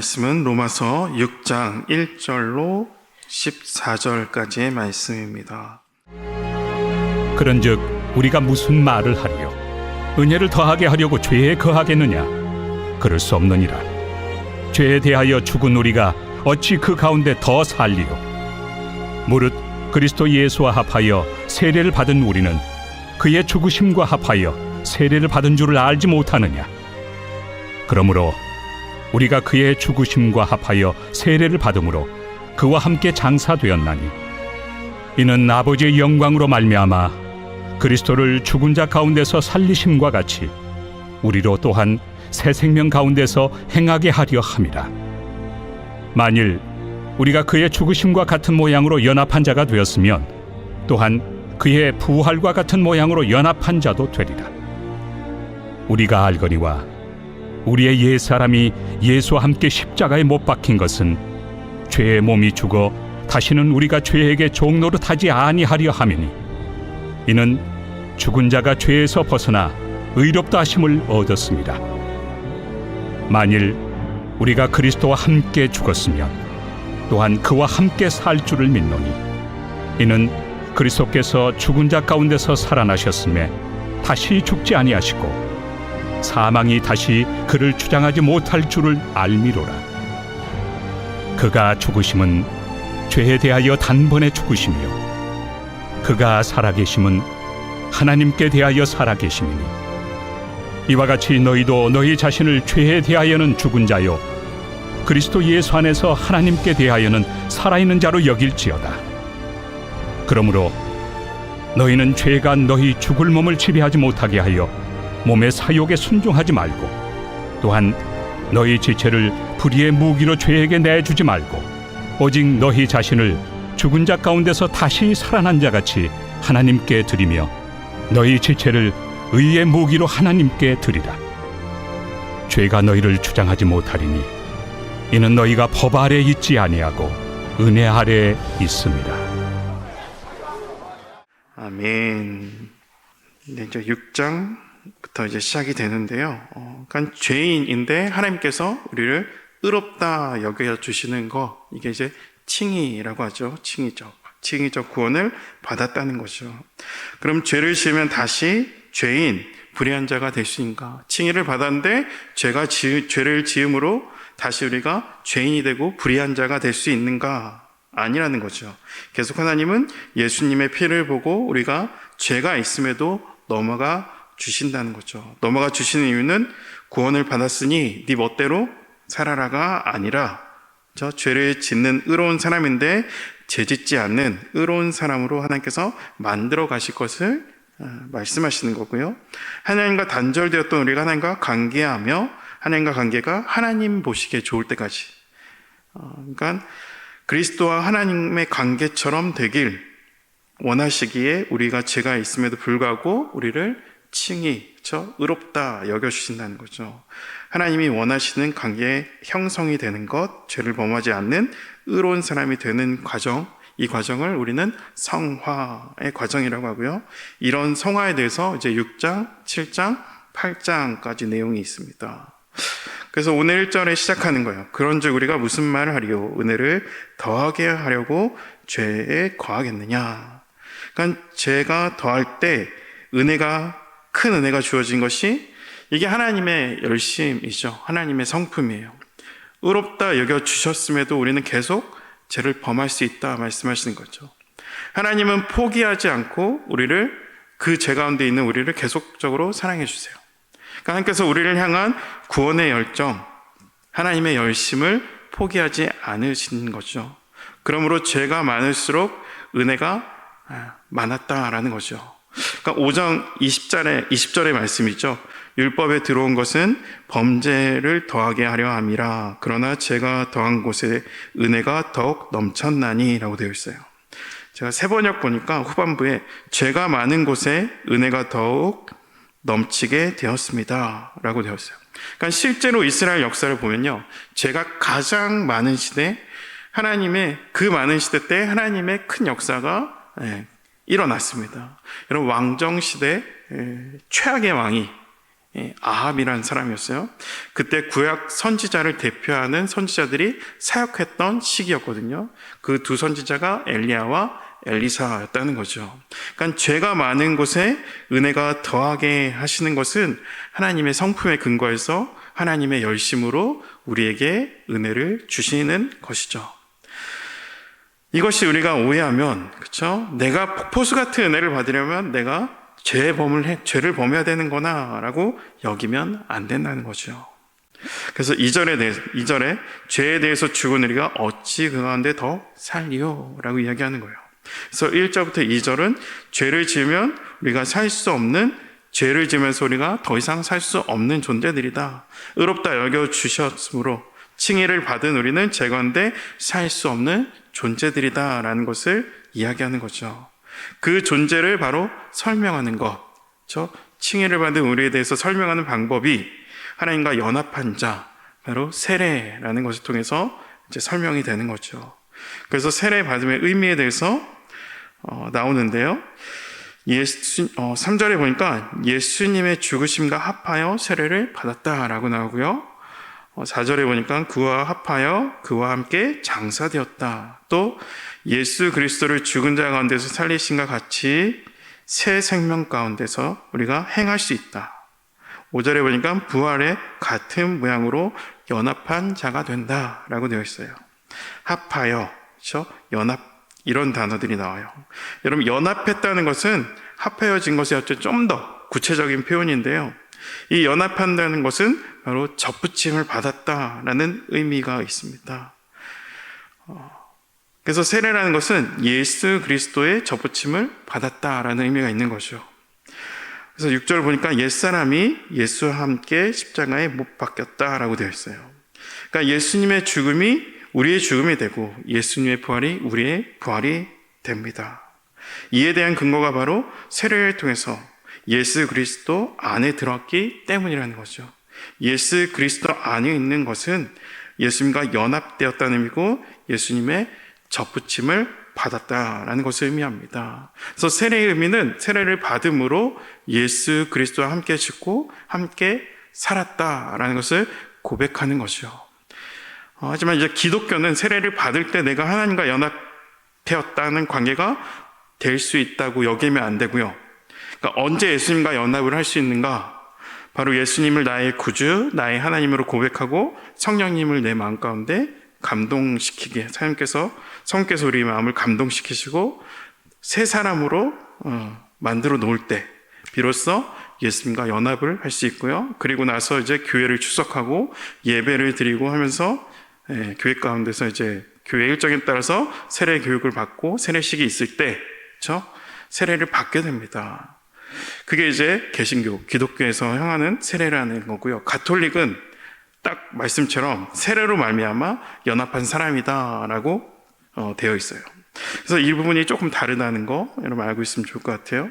말씀은 로마서 6장 1절로 14절까지의 말씀입니다. 그런즉 우리가 무슨 말을 하리요? 은혜를 더하게 하려고 죄에 거하겠느냐? 그럴 수 없느니라. 죄에 대하여 죽은 우리가 어찌 그 가운데 더 살리요? 무릇 그리스도 예수와 합하여 세례를 받은 우리는 그의 죽으심과 합하여 세례를 받은 줄을 알지 못하느냐? 그러므로 우리가 그의 죽으심과 합하여 세례를 받음으로 그와 함께 장사되었나니. 이는 아버지의 영광으로 말미암아 그리스도를 죽은 자 가운데서 살리심과 같이 우리로 또한 새 생명 가운데서 행하게 하려 함이라. 만일 우리가 그의 죽으심과 같은 모양으로 연합한 자가 되었으면 또한 그의 부활과 같은 모양으로 연합한 자도 되리라. 우리가 알거니와 우리의 옛 사람이 예수와 함께 십자가에 못 박힌 것은 죄의 몸이 죽어 다시는 우리가 죄에게 종노릇하지 아니하려 함이니 이는 죽은 자가 죄에서 벗어나 의롭다 하심을 얻었습니다. 만일 우리가 그리스도와 함께 죽었으면 또한 그와 함께 살 줄을 믿노니 이는 그리스도께서 죽은 자 가운데서 살아나셨음에 다시 죽지 아니하시고 사망이 다시 그를 주장하지 못할 줄을 알미로라. 그가 죽으심은 죄에 대하여 단번에 죽으시며 그가 살아계심은 하나님께 대하여 살아계심이니 이와 같이 너희도 너희 자신을 죄에 대하여는 죽은 자요 그리스도 예수 안에서 하나님께 대하여는 살아있는 자로 여길지어다. 그러므로 너희는 죄가 너희 죽을 몸을 지배하지 못하게 하여 몸의 사욕에 순종하지 말고 또한 너희 지체를 불의의 무기로 죄에게 내주지 말고 오직 너희 자신을 죽은 자 가운데서 다시 살아난 자 같이 하나님께 드리며 너희 지체를 의의 무기로 하나님께 드리라 죄가 너희를 주장하지 못하리니 이는 너희가 법 아래 있지 아니하고 은혜 아래 있습니다. 아멘. 네, 이제 6장 부터 이제 시작이 되는데요. 어, 그러니까 죄인인데 하나님께서 우리를 의롭다 여겨 주시는 거 이게 이제 칭의라고 하죠. 칭의적 칭의적 구원을 받았다는 거죠. 그럼 죄를 지으면 다시 죄인 불의한 자가 될수 있는가? 칭의를 받았는데 죄가 지, 죄를 지음으로 다시 우리가 죄인이 되고 불의한 자가 될 수 있는가? 아니라는 거죠. 계속 하나님은 예수님의 피를 보고 우리가 죄가 있음에도 넘어가 주신다는 거죠. 넘어가 주시는 이유는 구원을 받았으니 네 멋대로 살아라가 아니라 저 죄를 짓는 의로운 사람인데 죄 짓지 않는 의로운 사람으로 하나님께서 만들어 가실 것을 어, 말씀하시는 거고요. 하나님과 단절되었던 우리가 하나님과 관계하며 하나님과 관계가 하나님 보시기에 좋을 때까지. 어, 그러니까 그리스도와 하나님의 관계처럼 되길 원하시기에 우리가 죄가 있음에도 불구하고 우리를 칭히, 저 의롭다 여겨주신다는 거죠. 하나님이 원하시는 관계의 형성이 되는 것, 죄를 범하지 않는 의로운 사람이 되는 과정, 이 과정을 우리는 성화의 과정이라고 하고요. 이런 성화에 대해서 이제 6장, 7장, 8장까지 내용이 있습니다. 그래서 오늘 1절에 시작하는 거예요. 그런즉 우리가 무슨 말을 하리요? 은혜를 더하게 하려고 죄에 거하겠느냐? 그러니까 죄가 더할 때 은혜가 큰 은혜가 주어진 것이 이게 하나님의 열심이죠. 하나님의 성품이에요. 의롭다 여겨 주셨음에도 우리는 계속 죄를 범할 수 있다 말씀하시는 거죠. 하나님은 포기하지 않고 우리를 그 죄 가운데 있는 우리를 계속적으로 사랑해 주세요. 그러니까 하나님께서 우리를 향한 구원의 열정, 하나님의 열심을 포기하지 않으신 거죠. 그러므로 죄가 많을수록 은혜가 많았다라는 거죠. 그러니까 5장 20절에 20절의 말씀이죠. 율법에 들어온 것은 범죄를 더하게 하려 함이라. 그러나 죄가 더한 곳에 은혜가 더욱 넘쳤나니라고 되어 있어요. 제가 세 번역 보니까 후반부에 죄가 많은 곳에 은혜가 더욱 넘치게 되었습니다. 라고 되어 있어요. 그러니까 실제로 이스라엘 역사를 보면요. 죄가 가장 많은 시대, 하나님의 그 많은 시대 때 하나님의 큰 역사가 예, 일어났습니다. 여러분 왕정 시대 예, 최악의 왕이 예, 아합이라는 사람이었어요. 그때 구약 선지자를 대표하는 선지자들이 사역했던 시기였거든요. 그 두 선지자가 엘리야와 엘리사였다는 거죠. 그러니까 죄가 많은 곳에 은혜가 더하게 하시는 것은 하나님의 성품에 근거해서 하나님의 열심으로 우리에게 은혜를 주시는 것이죠. 이것이 우리가 오해하면 그렇죠? 내가 폭포수 같은 은혜를 받으려면 내가 죄 범을 해, 죄를 범해야 되는 거나라고 여기면 안 된다는 거죠. 그래서 2절에 대해 2절에 죄에 대해서 죽은 우리가 어찌 그 가운데 더 살리요 라고 이야기하는 거예요. 그래서 1절부터 2절은 죄를 지으면 우리가 살 수 없는 죄를 지으면서 우리가 더 이상 살 수 없는 존재들이다. 의롭다 여겨 주셨으므로 칭의를 받은 우리는 죄가운데 살수 없는 존재들이다라는 것을 이야기하는 거죠. 그 존재를 바로 설명하는 것. 저 칭의를 받은 우리에 대해서 설명하는 방법이 하나님과 연합한 자, 바로 세례라는 것을 통해서 이제 설명이 되는 거죠. 그래서 세례 받음의 의미에 대해서 어, 나오는데요. 예수, 어, 3절에 보니까 예수님의 죽으심과 합하여 세례를 받았다라고 나오고요. 어, 4절에 보니까 그와 합하여 그와 함께 장사되었다. 또 예수 그리스도를 죽은 자 가운데서 살리신과 같이 새 생명 가운데서 우리가 행할 수 있다. 5절에 보니까 부활의 같은 모양으로 연합한 자가 된다 라고 되어 있어요. 합하여, 그렇죠? 연합 이런 단어들이 나와요. 여러분 연합했다는 것은 합해진 것이 어째 좀 더 구체적인 표현인데요. 이 연합한다는 것은 바로 접붙임을 받았다라는 의미가 있습니다. 어, 그래서 세례라는 것은 예수 그리스도의 접붙임을 받았다라는 의미가 있는 거죠. 그래서 6절 보니까 옛사람이 예수와 함께 십자가에 못 박혔다라고 되어 있어요. 그러니까 예수님의 죽음이 우리의 죽음이 되고 예수님의 부활이 우리의 부활이 됩니다. 이에 대한 근거가 바로 세례를 통해서 예수 그리스도 안에 들어왔기 때문이라는 거죠. 예수 그리스도 안에 있는 것은 예수님과 연합되었다는 의미고 예수님의 접붙임을 받았다라는 것을 의미합니다. 그래서 세례의 의미는 세례를 받음으로 예수 그리스도와 함께 죽고 함께 살았다라는 것을 고백하는 것이죠. 어, 하지만 이제 기독교는 세례를 받을 때 내가 하나님과 연합되었다는 관계가 될 수 있다고 여기면 안 되고요. 그러니까 언제 예수님과 연합을 할 수 있는가? 바로 예수님을 나의 구주, 나의 하나님으로 고백하고 성령님을 내 마음 가운데 감동시키게 하나님께서 성께서 우리 마음을 감동시키시고 새 사람으로 어, 만들어 놓을 때 비로소 예수님과 연합을 할 수 있고요. 그리고 나서 이제 교회를 출석하고 예배를 드리고 하면서 예, 교회 가운데서 이제 교회 일정에 따라서 세례 교육을 받고 세례식이 있을 때, 저 세례를 받게 됩니다. 그게 이제 개신교, 기독교에서 향하는 세례라는 거고요. 가톨릭은 딱 말씀처럼 세례로 말미암아 연합한 사람이다라고 어, 되어 있어요. 그래서 이 부분이 조금 다르다는 거 여러분 알고 있으면 좋을 것 같아요.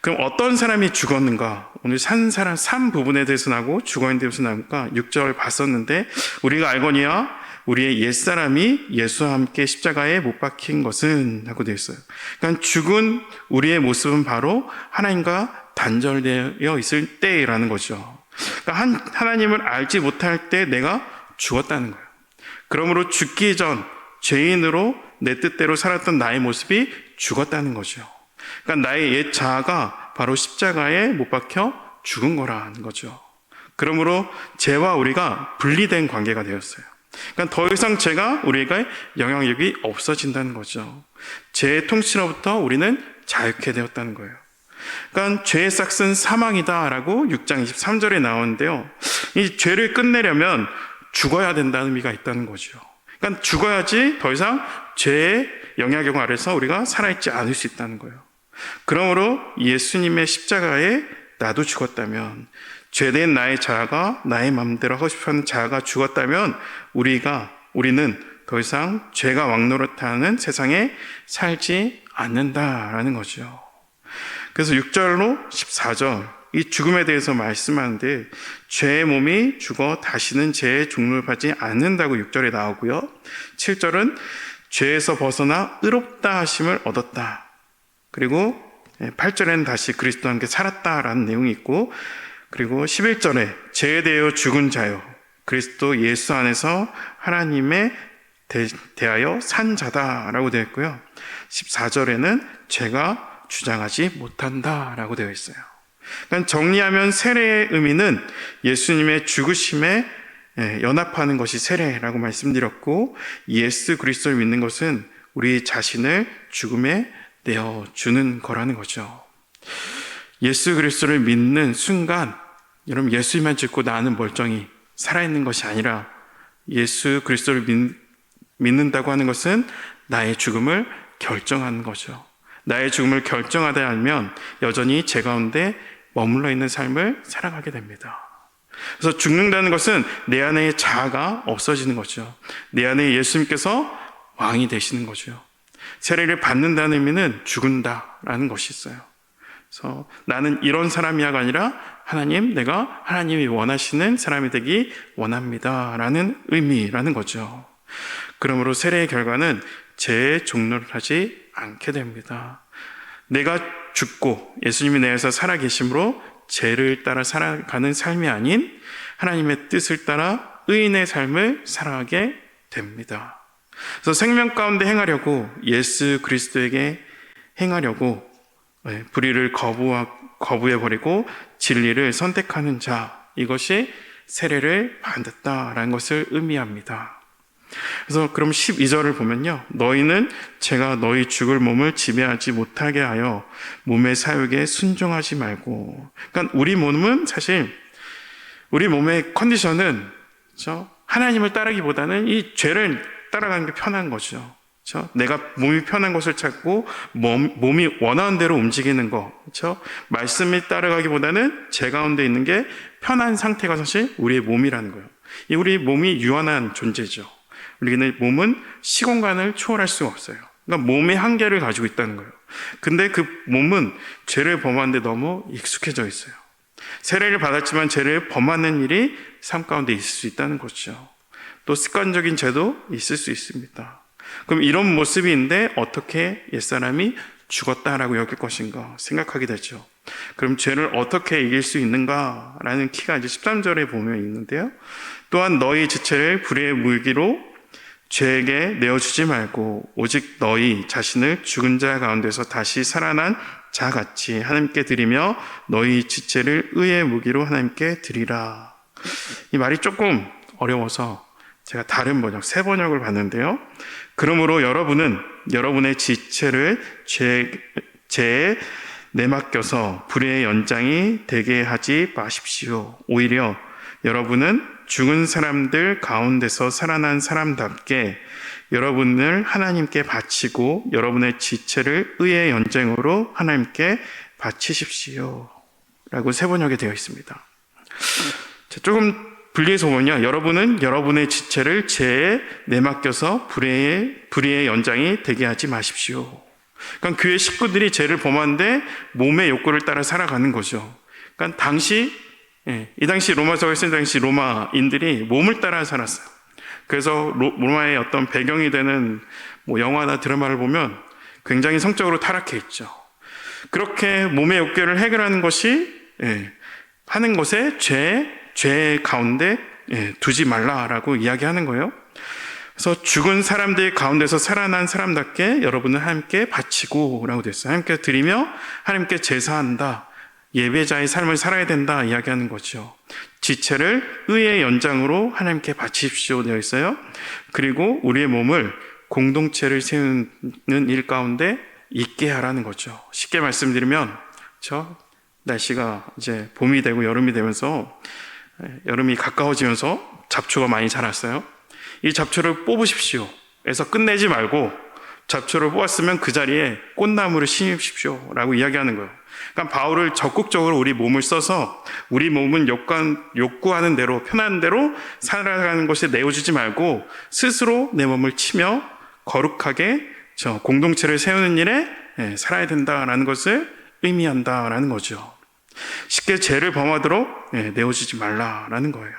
그럼 어떤 사람이 죽었는가? 오늘 산 사람, 산 부분에 대해서 나고 죽어있는 데서 나니까 6절 봤었는데, 우리가 알거니와 우리의 옛사람이 예수와 함께 십자가에 못 박힌 것은 하고 되어 있어요. 그러니까 죽은 우리의 모습은 바로 하나님과 단절되어 있을 때라는 거죠. 그러니까 한, 하나님을 알지 못할 때 내가 죽었다는 거예요. 그러므로 죽기 전 죄인으로 내 뜻대로 살았던 나의 모습이 죽었다는 거죠. 그러니까 나의 옛 자아가 바로 십자가에 못 박혀 죽은 거라는 거죠. 그러므로 죄와 우리가 분리된 관계가 되었어요. 그러니까 더 이상 죄가 우리에게 영향력이 없어진다는 거죠. 죄의 통치로부터 우리는 자유케 되었다는 거예요. 그러니까 죄의 싹은 사망이다라고 6장 23절에 나오는데요. 이 죄를 끝내려면 죽어야 된다는 의미가 있다는 거죠. 그러니까 죽어야지 더 이상 죄의 영향력 아래서 우리가 살아있지 않을 수 있다는 거예요. 그러므로 예수님의 십자가에 나도 죽었다면 죄된 나의 자아가 나의 마음대로 하고 싶어하는 자아가 죽었다면 우리가 우리는 더 이상 죄가 왕노릇하는 세상에 살지 않는다라는 거죠. 그래서 6절로 14절 이 죽음에 대해서 말씀하는데 죄의 몸이 죽어 다시는 죄의 종류를 받지 않는다고 6절에 나오고요. 7절은 죄에서 벗어나 의롭다 하심을 얻었다. 그리고 8절에는 다시 그리스도와 함께 살았다라는 내용이 있고 그리고 11절에 죄에 대하여 죽은 자요. 그리스도 예수 안에서 하나님의 대, 대하여 산 자다라고 되어 있고요. 14절에는 죄가 주장하지 못한다라고 되어 있어요. 그러니까 정리하면 세례의 의미는 예수님의 죽으심에 예, 연합하는 것이 세례라고 말씀드렸고 예수 그리스도를 믿는 것은 우리 자신을 죽음에 내어 주는 거라는 거죠. 예수 그리스도를 믿는 순간 여러분 예수님만 짓고 나는 멀쩡히 살아있는 것이 아니라 예수 그리스도를 믿, 믿는다고 하는 것은 나의 죽음을 결정하는 거죠. 나의 죽음을 결정하다 알면 여전히 제 가운데 머물러 있는 삶을 살아가게 됩니다. 그래서 죽는다는 것은 내 안에 자아가 없어지는 거죠. 내 안에 예수님께서 왕이 되시는 거죠. 세례를 받는다는 의미는 죽은다라는 것이 있어요. 그래서 나는 이런 사람이야가 아니라 하나님, 내가 하나님이 원하시는 사람이 되기 원합니다 라는 의미라는 거죠. 그러므로 세례의 결과는 죄의 종로를 하지 않게 됩니다. 내가 죽고 예수님이 내 안에서 살아계심으로 죄를 따라 살아가는 삶이 아닌 하나님의 뜻을 따라 의인의 삶을 살아가게 됩니다. 그래서 생명 가운데 행하려고 예수 그리스도에게 행하려고 예, 불의를 거부하, 거부해버리고 진리를 선택하는 자, 이것이 세례를 받았다라는 것을 의미합니다. 그래서 그럼 12절을 보면요. 너희는 제가 너희 죽을 몸을 지배하지 못하게 하여 몸의 사육에 순종하지 말고. 그러니까 우리 몸은 사실 우리 몸의 컨디션은 저 하나님을 따르기보다는 이 죄를 따라가는 게 편한 거죠. 그렇죠? 내가 몸이 편한 것을 찾고 몸, 몸이 원하는 대로 움직이는 거. 그렇죠? 말씀을 따라가기보다는 제 가운데 있는 게 편한 상태가 사실 우리의 몸이라는 거예요. 이 우리 몸이 유한한 존재죠. 우리는 몸은 시공간을 초월할 수가 없어요. 그러니까 몸의 한계를 가지고 있다는 거예요. 근데 그 몸은 죄를 범하는데 너무 익숙해져 있어요. 세례를 받았지만 죄를 범하는 일이 삶 가운데 있을 수 있다는 거죠. 또 습관적인 죄도 있을 수 있습니다. 그럼 이런 모습인데 어떻게 옛사람이 죽었다라고 여길 것인가 생각하게 되죠. 그럼 죄를 어떻게 이길 수 있는가라는 키가 이제 13절에 보면 있는데요. 또한 너희 지체를 불의 무기로 죄에게 내어주지 말고 오직 너희 자신을 죽은 자 가운데서 다시 살아난 자 같이 하나님께 드리며 너희 지체를 의의 무기로 하나님께 드리라. 이 말이 조금 어려워서 제가 다른 번역, 새 번역을 봤는데요. 그러므로 여러분은 여러분의 지체를 죄, 죄에 내맡겨서 불의 연장이 되게 하지 마십시오. 오히려 여러분은 죽은 사람들 가운데서 살아난 사람답게 여러분을 하나님께 바치고 여러분의 지체를 의의 연장으로 하나님께 바치십시오. 라고 세 번역에 되어 있습니다. 조금 분리해서 보면요. 여러분은 여러분의 지체를 죄에 내맡겨서 불의의, 불의의 연장이 되게 하지 마십시오. 그러니까 교회 식구들이 죄를 범하는데 몸의 욕구를 따라 살아가는 거죠. 그러니까 당시, 예, 이 당시 로마서가 쓴 당시 로마인들이 몸을 따라 살았어요. 그래서 로마의 어떤 배경이 되는 뭐 영화나 드라마를 보면 굉장히 성적으로 타락해 있죠. 그렇게 몸의 욕구를 해결하는 것이, 예, 하는 것에 죄, 죄 가운데 예, 두지 말라라고 이야기하는 거예요. 그래서 죽은 사람들 가운데서 살아난 사람답게 여러분은 하나님께 바치고라고 됐어요. 하나님께 드리며 하나님께 제사한다. 예배자의 삶을 살아야 된다 이야기하는 거죠. 지체를 의의 연장으로 하나님께 바치십시오 되어 있어요. 그리고 우리의 몸을 공동체를 세우는 일 가운데 있게 하라는 거죠. 쉽게 말씀드리면 저 날씨가 이제 봄이 되고 여름이 되면서 여름이 가까워지면서 잡초가 많이 자랐어요. 이 잡초를 뽑으십시오. 해서 끝내지 말고 잡초를 뽑았으면 그 자리에 꽃나무를 심으십시오. 라고 이야기하는 거예요. 그러니까 바울을 적극적으로 우리 몸을 써서 우리 몸은 욕구하는 대로, 편한 대로 살아가는 것에 내어주지 말고 스스로 내 몸을 치며 거룩하게 저 공동체를 세우는 일에 예, 살아야 된다라는 것을 의미한다라는 거죠. 쉽게 죄를 범하도록 예, 내어주지 말라라는 거예요.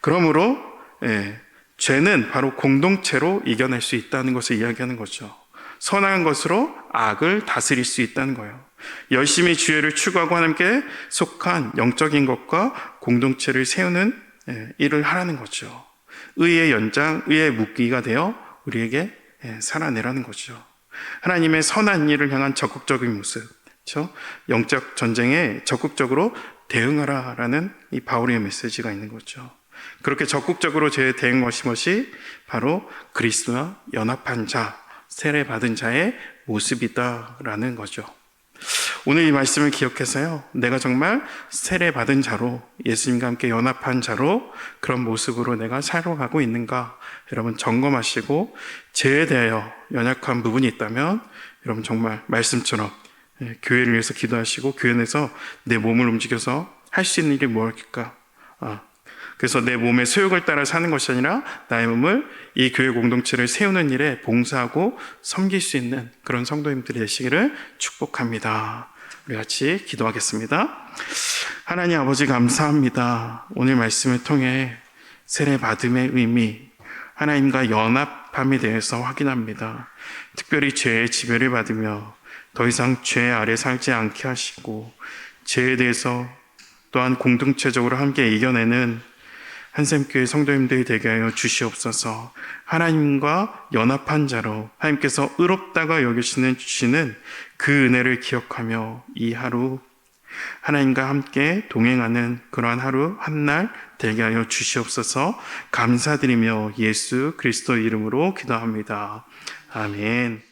그러므로 예, 죄는 바로 공동체로 이겨낼 수 있다는 것을 이야기하는 거죠. 선한 것으로 악을 다스릴 수 있다는 거예요. 열심히 주의를 추구하고 하나님께 속한 영적인 것과 공동체를 세우는 예, 일을 하라는 거죠. 의의 연장, 의의 묵기가 되어 우리에게 예, 살아내라는 거죠. 하나님의 선한 일을 향한 적극적인 모습, 그렇죠? 영적 전쟁에 적극적으로 대응하라라는 이 바울의 메시지가 있는 거죠. 그렇게 적극적으로 제 대응 것이 바로 그리스도와 연합한 자, 세례 받은 자의 모습이다라는 거죠. 오늘 이 말씀을 기억해서요. 내가 정말 세례 받은 자로 예수님과 함께 연합한 자로 그런 모습으로 내가 살아가고 있는가 여러분 점검하시고 죄에 대하여 연약한 부분이 있다면 여러분 정말 말씀처럼 예, 교회를 위해서 기도하시고 교회 내에서 내 몸을 움직여서 할 수 있는 일이 무엇일까? 아, 그래서 내 몸의 소욕을 따라 사는 것이 아니라 나의 몸을 이 교회 공동체를 세우는 일에 봉사하고 섬길 수 있는 그런 성도님들이 되시기를 축복합니다. 우리 같이 기도하겠습니다. 하나님 아버지 감사합니다. 오늘 말씀을 통해 세례 받음의 의미, 하나님과 연합함에 대해서 확인합니다. 특별히 죄의 지배를 받으며 더 이상 죄 아래 살지 않게 하시고 죄에 대해서 또한 공동체적으로 함께 이겨내는 한샘교회 성도님들이 되게 하여 주시옵소서. 하나님과 연합한 자로 하나님께서 의롭다가 여기시는 주시는 그 은혜를 기억하며 이 하루 하나님과 함께 동행하는 그러한 하루 한 날 되게 하여 주시옵소서. 감사드리며 예수 그리스도 이름으로 기도합니다. 아멘.